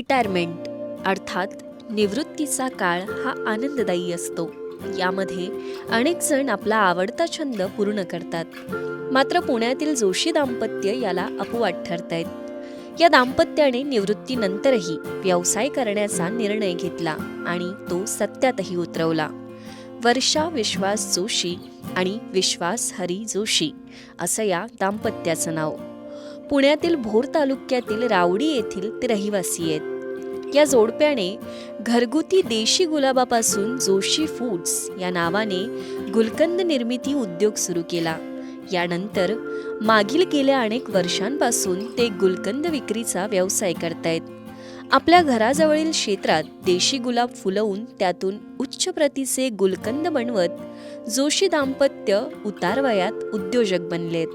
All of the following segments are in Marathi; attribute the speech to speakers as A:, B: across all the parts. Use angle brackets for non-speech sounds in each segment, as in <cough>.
A: रिटायरमेंट अर्थात निवृत्तीचा काळ हा आनंददायी असतो. यामध्ये अनेक जण आपला आवडता छंद पूर्ण करतात. मात्र पुण्यातील जोशी दाम्पत्य याला अपवाद ठरतायत. या दाम्पत्याने निवृत्तीनंतरही व्यवसाय करण्याचा निर्णय घेतला आणि तो सत्यातही उतरवला. वर्षा विश्वास जोशी आणि विश्वास हरी जोशी असं या दाम्पत्याचं नाव. पुण्यातील भोर तालुक्यातील रावडी येथील ते रहिवासी आहेत. या जोडप्याने घरगुती देशी गुलाबापासून जोशी फूड्स या नावाने गुलकंद निर्मिती उद्योग सुरू केला. यानंतर मागील गेल्या अनेक वर्षांपासून ते गुलकंद विक्रीचा व्यवसाय करतायत. आपल्या घराजवळील क्षेत्रात देशी गुलाब फुलवून त्यातून उच्च प्रतीचे गुलकंद बनवत जोशी दाम्पत्य उतारवयात उद्योजक बनलेत.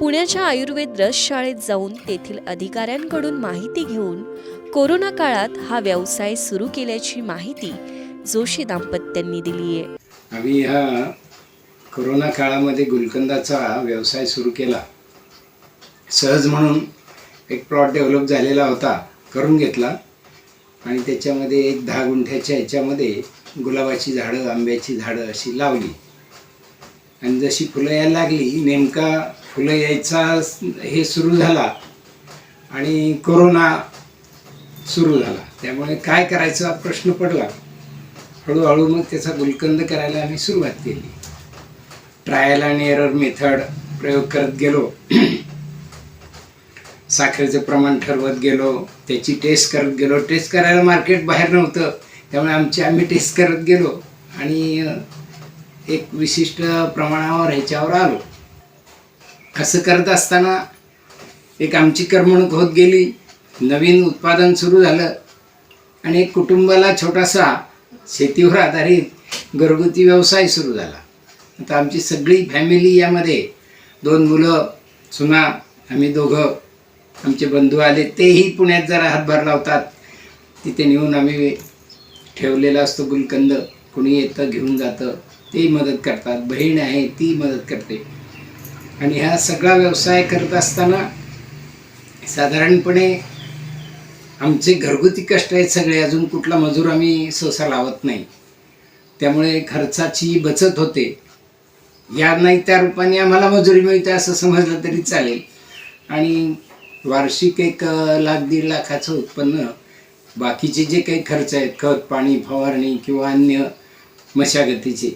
A: पुण्याच्या आयुर्वेद रसशाळेत जाऊन तेथील अधिकाऱ्यांकडून माहिती घेऊन कोरोना काळात हा व्यवसाय सुरू केल्याची माहिती जोशी दाम्पत्यांनी दिली आहे
B: आम्ही ह्या कोरोना काळामध्ये गुलकंदाचा व्यवसाय सुरू केला. सहज म्हणून एक प्लॉट डेव्हलप झालेला होता करून घेतला. आणि त्याच्यामध्ये एक दहा गुंठ्याच्या ह्याच्यामध्ये गुलाबाची झाडं आंब्याची झाडं अशी लावली. आणि जशी फुलं यायला लागली नेमका फुलं यायचा हे सुरू झाला आणि कोरोना सुरू झाला. त्यामुळे काय करायचा प्रश्न पडला. हळूहळू मग त्याचा गुलकंद करायला आम्ही सुरुवात केली. ट्रायल आणि एरर मेथड प्रयोग करत गेलो. <clears throat> साखरेचं प्रमाण ठरवत गेलो. त्याची टेस्ट करत गेलो. टेस्ट करायला मार्केट बाहेर नव्हतं. त्यामुळे आमची आम्ही टेस्ट करत गेलो. आणि एक विशिष्ट प्रमाणावर ह्याच्यावर आलो. असं करत असताना एक आमची करमणूक होत गेली. नवीन उत्पादन सुरू झालं. आणि एक कुटुंबाला छोटासा शेतीवर आधारित घरगुती व्यवसाय सुरू झाला. आता आमची सगळी फॅमिली यामध्ये दोन मुलं सुना आम्ही दोघं आमचे बंधू आले. तेही पुण्यात जरा हातभार लावतात. तिथे नेऊन आम्ही ठेवलेला असतो गुलकंद. कुणी येतं घेऊन जातं. ते मदत करतात बहीण आहे ती मदत करते. आणि हा सगळा व्यवसाय करत असताना साधारणपणे आमचे घरगुती कष्ट आहेत सगळे अजून कुठला मजूर आम्ही सहसा लावत नाही. त्यामुळे खर्चाची बचत होते. या नाही त्या रूपाने आम्हाला मजुरी मिळते असं समजलं तरी चालेल. आणि वार्षिक एक लाख दीड लाखाचं उत्पन्न बाकीचे जे काही खर्च आहेत खत पाणी फवारणी किंवा अन्य मशागतीचे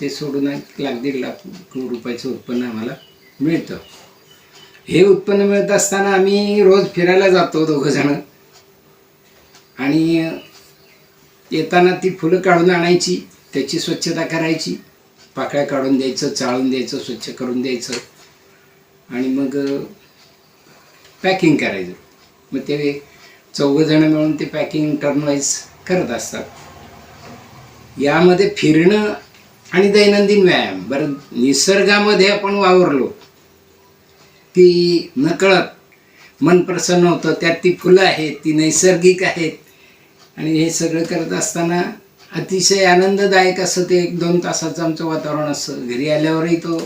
B: ते सोडून एक लाख दीड लाख रुपयाचं उत्पन्न आम्हाला मिळतं. हे उत्पन्न मिळत असताना आम्ही रोज फिरायला जातो दोघं जण. आणि येताना ती फुलं काढून आणायची त्याची स्वच्छता करायची. पाकळ्या काढून द्यायचं चाळून द्यायचं स्वच्छ करून द्यायचं. आणि मग पॅकिंग करायचं. मग ते चौघंजणं मिळून ते पॅकिंग टर्नवाईज करत असतात. यामध्ये फिरणं आणि दैनंदिन व्यायाम. बरं निसर्गामध्ये आपण वावरलो की नकळत मन प्रसन्न होतं त्यात ती फुलं आहेत ती नैसर्गिक आहेत. आणि हे सगळं करत असताना अतिशय आनंददायक असं ते एक दोन तासाचं आमचं वातावरण असतं. घरी आल्यावरही तो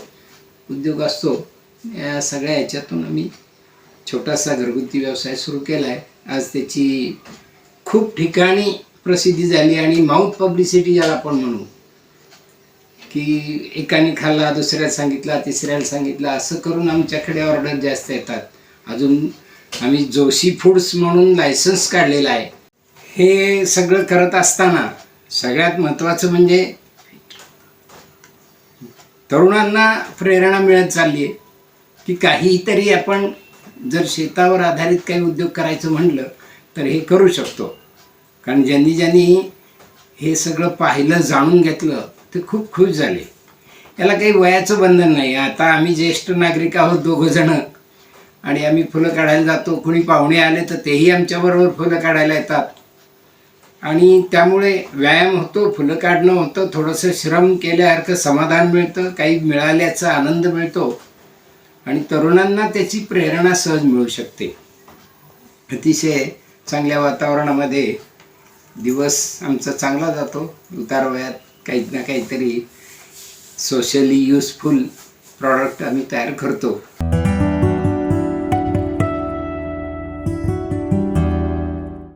B: उद्योग असतो. या सगळ्या ह्याच्यातून आम्ही छोटासा घरगुती व्यवसाय सुरू केला आहे आज त्याची खूप ठिकाणी प्रसिद्धी झाली आणि माउथ पब्लिसिटी ज्याला आपण म्हणू की एकाने खाल्ला दुसऱ्याला सांगितला तिसऱ्याला सांगितला असं करून आमच्याकडे ऑर्डर जास्त येतात. अजून आम्ही जोशी फूड्स म्हणून लायसन्स काढलेलं आहे. हे सगळं करत असताना सगळ्यात महत्त्वाचं म्हणजे तरुणांना प्रेरणा मिळत चालली आहे. की काहीतरी आपण जर शेतावर आधारित काही उद्योग करायचं म्हणलं तर हे करू शकतो. कारण ज्यांनी ज्यांनी हे सगळं पाहिलं जाणून घेतलं ते खूप खुश झाले. याला काही वयाचं बंधन नाही. आता आम्ही ज्येष्ठ नागरिक आहोत दोघं जणं. आणि आम्ही फुलं काढायला जातो. कुणी पाहुणे आले तर तेही आमच्याबरोबर फुलं काढायला येतात. आणि त्यामुळे व्यायाम होतो फुलं काढणं होतं. थोडंसं श्रम केल्यासारखं समाधान मिळतं. काही मिळाल्याचा आनंद मिळतो. आणि तरुणांना त्याची प्रेरणा सहज मिळू शकते. अतिशय चांगल्या वातावरणामध्ये दिवस आमचा चांगला जातो. उतार वयात काही ना काहीतरी सोशली युजफुल प्रॉडक्ट आम्ही तयार करतो.